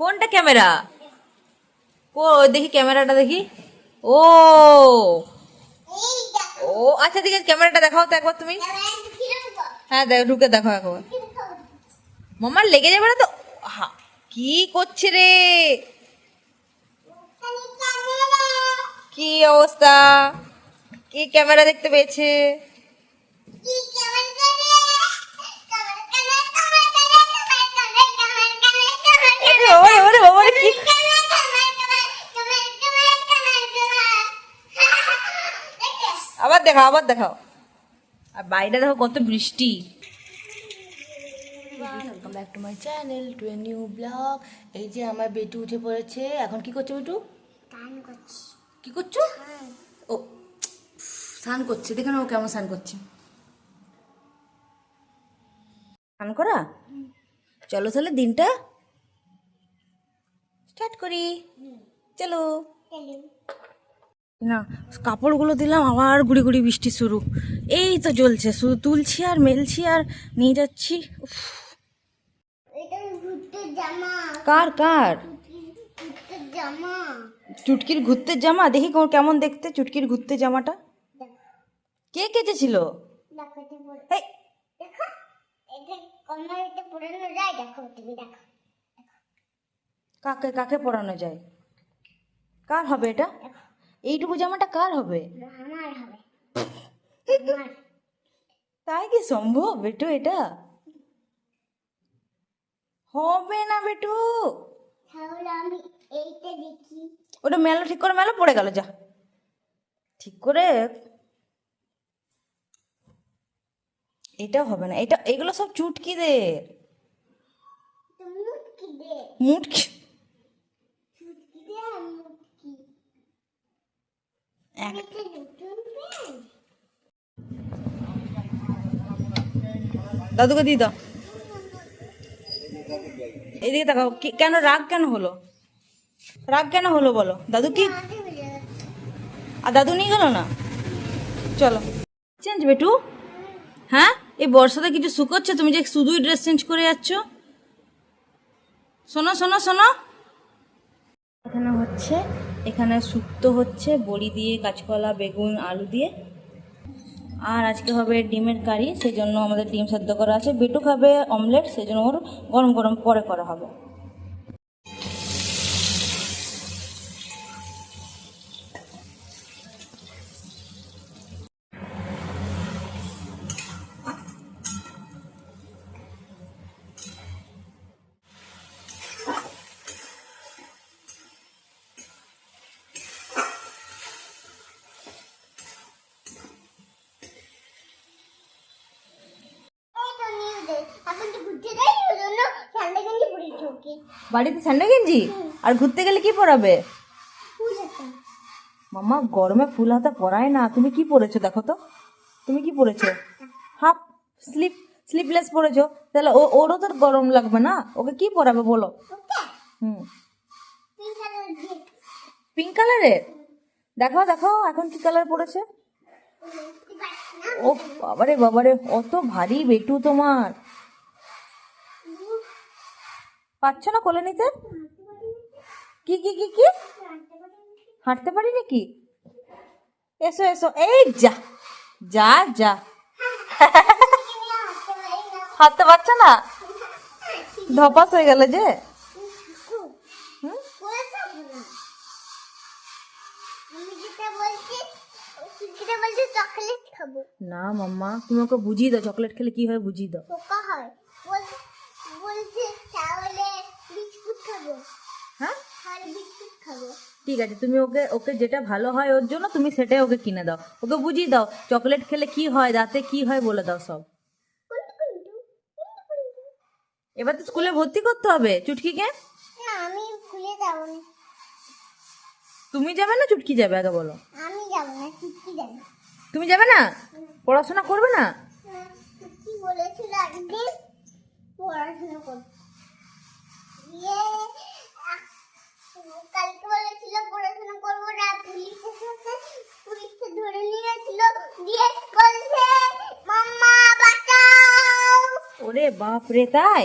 কোনটা ক্যামেরা? ও দেখি ক্যামেরাটা দেখি। ও। ও আচ্ছা আছে ক্যামেরাটা দেখাও তো একবার তুমি। হ্যাঁ দেখ ঢুকে দেখো একবার। মামার লেগে যাবে না তো? হা, কি করছে রে? কি অবস্থা? কি ক্যামেরা দেখতে পেয়েছে? আবার দেখাও আবার দেখাও। আর বাইরে দেখো কত বৃষ্টি। Welcome back to my channel to a new blog এই যে আমার বেটু উঠে পড়েছে। এখন কি করছে বেটু? কি করছ? ও স্নান করছে। দেখে না ও কেমন স্নান করছে। স্নান করা? চলো তাহলে দিনটা স্টার্ট করি। চলো। না, কাপড়গুলো দিলাম, আবার গুড়ি গুড়ি বৃষ্টি শুরু। এই তো চলছে শুধু তুলছি আর মেলছি আর নিয়ে যাচ্ছি। কার কার? চুটকির ঘুরতে জামা? দেখি কেমন দেখতে চুটকির ঘুরতে জামাটা? কে কেচেছিল? কাকে কাকে পরানো যায়? কার হবে এটা? এইটুকু জামাটা কার হবে? তাই কি সম্ভব বেটু এটা? হবে না বেটু। ওটা মেলো ঠিক করে মেলো পড়ে গেল যা। ঠিক করে এটা হবে না। এটা এগুলো সব চুটকিদের। মুটকি দাদুকে দিয়ে দাও। এদিকে তাকাও কেন রাগ কেন হলো? রাগ কেন হলো বলো? দাদু কি? আর দাদু নিয়ে গেল না? চলো। চেঞ্জ বেটু। হ্যাঁ? এই বর্ষাতে কিছু শুকোচ্ছে তুমি যে শুধুই ড্রেস চেঞ্জ করে যাচ্ছ? শোনো শোনো শোনো। এখানে হচ্ছে এখানে শুক্তো হচ্ছে, বড়ি দিয়ে, কাঁচকলা, বেগুন, আলু দিয়ে। আর আজকে হবে ডিমের কারি, সেজন্য আমাদের ডিম সেদ্ধ করা আছে। বেটু খাবে অমলেট, সেজন্য ওর গরম গরম পরে করা হবে। বাড়িতে স্যান্ডো গেঞ্জি? আর ঘুরতে গেলে কি পরাবে? মামা গরমে ফুল হাতা পরায় না। তুমি কি পরেছো দেখো তো? তুমি কি পরেছো? হাফ স্লিপ স্লিপলেস পরেছো। তাহলে ও ওরও তো গরম লাগবে না। ওকে কি পরাবে বলো? হুম। পিঙ্ক কালারের? দেখো দেখো এখন কি কালার পড়েছে ও বাবারে বাবারে অত ভারী বেটু তোমার। পাচ্ছ না কোলে নিতে? কি কি কি কি? হাঁটতে পারি নাকি? এসো এসো। এই যা যা যা। হাঁটতে পারছ না? ধপাস হয়ে গেল যে। না মাম্মা, তুমি ওকে বুঝিয়ে দাও, চকলেট খেলে কি হয় বুঝিয়ে দাও। হয় বল- বলছে তাহলে বিস্কুট খাব হ্যাঁ? ঠিক আছে তুমি ওকে ওকে যেটা ভালো হয় ওর জন্য তুমি সেটাই ওকে কিনে দাও। ওকে বুঝিয়ে দাও চকলেট খেলে কি হয় দাঁতে কি হয় বলে দাও সব। এবার তো স্কুলে ভর্তি করতে হবে চুটকিকে না আমি ভুলে যাব না। তুমি যাবে না চুটকি যাবে আগে বলো। আমি যাব না চুটকি যাবে। তুমি যাবে না? পড়াশোনা করবে না চুটকি বলেছিল একদিন পড়াশোনা করতে। দিয়ে কালকে বলেছিল পড়াশোনা করব না পুলিশ এসেছে পুলিশকে ধরে নিয়ে দিয়ে বলছে মাম্মা বাঁচাও! ওরে বাপ রে তাই?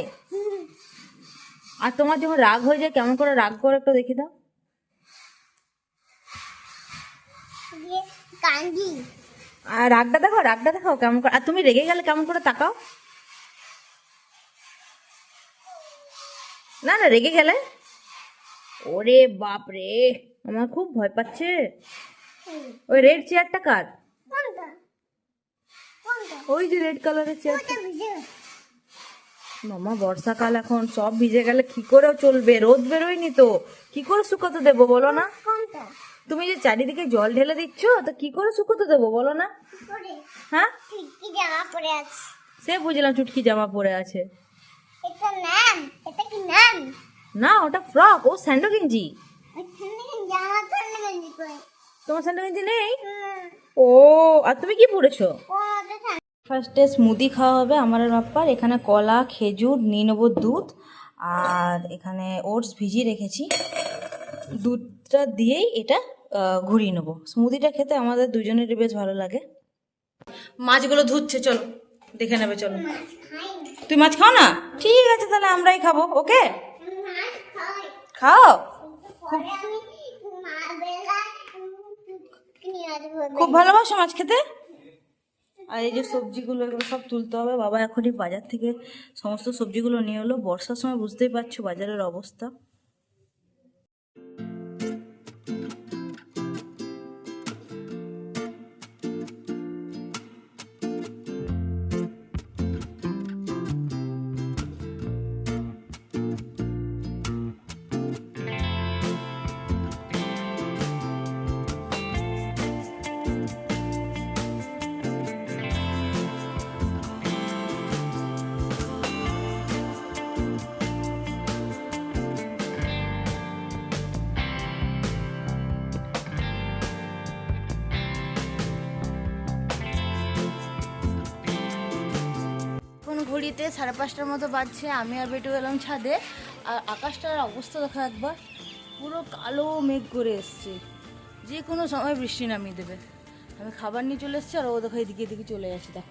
আর তোমার যখন রাগ হয়ে যায় কেমন করে রাগ করে একটু দেখি দাও। কান্দি। আর রাগটা দেখো রাগটা দেখো কেমন করে আর তুমি রেগে গেলে কেমন করে তাকাও। না না রেগে গেলে? ওরে বাপ রে আমার খুব ভয় পাচ্ছে। ওই রেড চেয়ারটা কার? ওই যে রেড কালারের চেয়ার মামা বর্ষাকাল এখন সব ভিজে গেলে কি করে চলবে? রোদ বেরোয়নি তো। কি করে শুকোতে দেবো বলো না? তুমি যে চারিদিকে জল ঢেলে দিচ্ছ তো কি করে শুকোতে দেবো বলো না? হ্যাঁ? সে বুঝলাম চুটকি জামা পরে আছে। এটা নাম এটা কি নাম না ওটা ফ্রক ও স্যান্ডো গেঞ্জি। তোমার স্যান্ডো গেঞ্জি নেই? ও আর তুমি কি পরেছো? ফার্স্টে স্মুদি খাওয়া হবে আমার আর বাপ্পার এখানে কলা খেজুর নিয়ে নেব দুধ আর এখানে ওটস ভিজিয়ে রেখেছি। দুধটা দিয়েই এটা ঘুরিয়ে নেব। স্মুদিটা খেতে আমাদের দুজনেরই বেশ ভালো লাগে। মাছগুলো ধুচ্ছে চলো। দেখে নেবে চলো। তুই মাছ খাও না? ঠিক আছে তাহলে আমরাই খাব ওকে? খাও? খুব ভালোবাসো মাছ খেতে? আর এই যে সবজিগুলো এগুলো সব তুলতে হবে। বাবা এখনই বাজার থেকে সমস্ত সবজিগুলো নিয়ে এলো। বর্ষার সময় বুঝতেই পারছ বাজারের অবস্থা। ঘড়িতে সাড়ে পাঁচটার মতো বাজছে আমি আর বেটু এলাম ছাদে। আর আকাশটার অবস্থা দেখো একবার পুরো কালো মেঘ করে এসছে। যে কোনো সময় বৃষ্টি নামিয়ে দেবে। আমি খাবার নিয়ে চলে এসেছি আর ও দেখো এদিকে এদিকে চলে যাচ্ছে দেখো।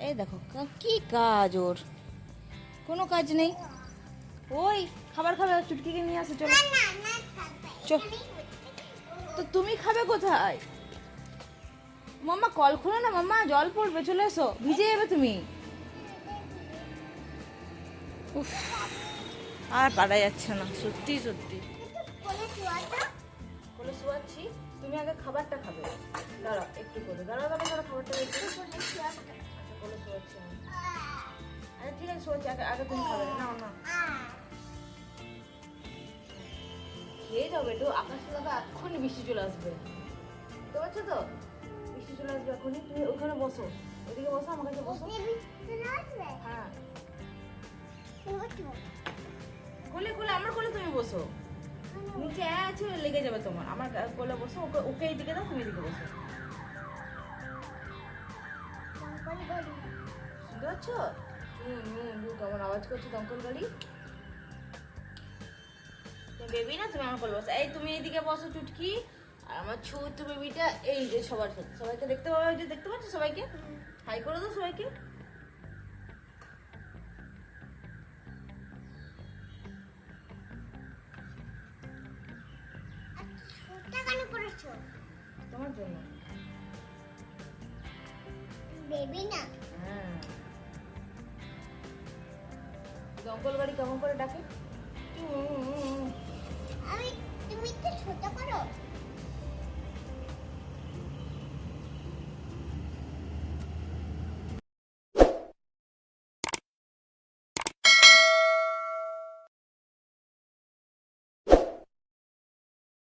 এই দেখো কা- কি কাজ ওর? কোনো কাজ নেই। ওই খাবার খাবে চুটকিকে নিয়ে আসে চলো। চল তো তুমি খাবে কোথায়? মাম্মা কল খুলো না মাম্মা জল পড়বে চলে এসো। ভিজে যাবে তুমি। উফ, আর পারা যাচ্ছে না, সত্যি সত্যি। কোলে শোয়াচ্ছি, তুমি আগে খাবারটা খাবে। দাঁড়াও, একটু করে। দাঁড়াও খাবারটা বের করো। আচ্ছা শোয়াচ্ছি ঠিক আছে আগে আগে না খেয়ে লাগা এক্ষুনি চলে আসবে। বুঝতে পারছ তো? চলে আসবে তুমি ওখানে বসো। ওইদিকে বসো, আমার কাছে বসো। হ্যাঁ। কোলে কোলে আমার কোলে তুমি বসো। নিচে আছে লেগে যাবে তোমার। আমার কোলে বসো, ওকে ওকে এইদিকে দাও, তুমি এদিকে বসো। শুনতে পাচ্ছ? কেমন আওয়াজ করছে দমকল গাড়ি বেবি না? তুমি আমার কোলে বসো। এই, তুমি এইদিকে বসো, চুটকি। আর আমার ছোট বেবিটা এই যে সবার সাথে। সবাইকে দেখতে পাবে? যে দেখতে পাচ্ছ সবাইকে? হাই করে দাও সবাইকে। জন্য বেবি না? হ্যাঁ। দমকল গাড়ি কেমন করে ডাকে?